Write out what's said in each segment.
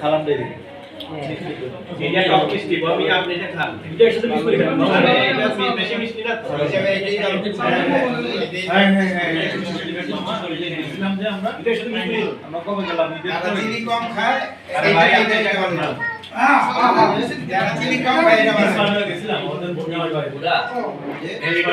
সালাম দিয়ে দিন এটা টক মিষ্টি বমি আপনি এটা খান এটা একসাথে মিষ্টি খান এটা বেশি মিষ্টি না হ্যাঁ হ্যাঁ হ্যাঁ আমরা এটা একসাথে মিষ্টি আমরা কবে গেলাম এটা চিনি কম খায় আরে ভাই এটা এটা কম না চিনি কম খায় এটা গেছিলাম ওদের বোঝা হয় ভাই পুরা এই তো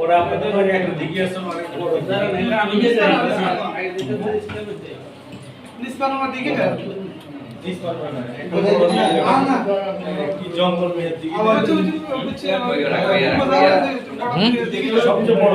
ওরা আপনাদের ঘরে একটু জিজ্ঞাসা করে আমি নিষ্পারমা দিকে যা সবচেয়ে বড়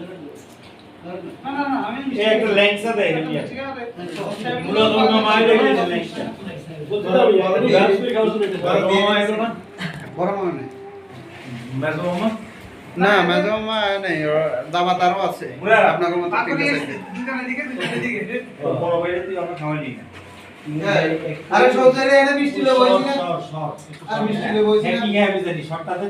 একটা লেন্সা দেয় না মেজমা নেই দাবা তারও আছে। আপনার মতো হ্যাঁ, আরে সব জায়গায় মিষ্টি লেবু আর মিষ্টি লেবু শর্টটাতে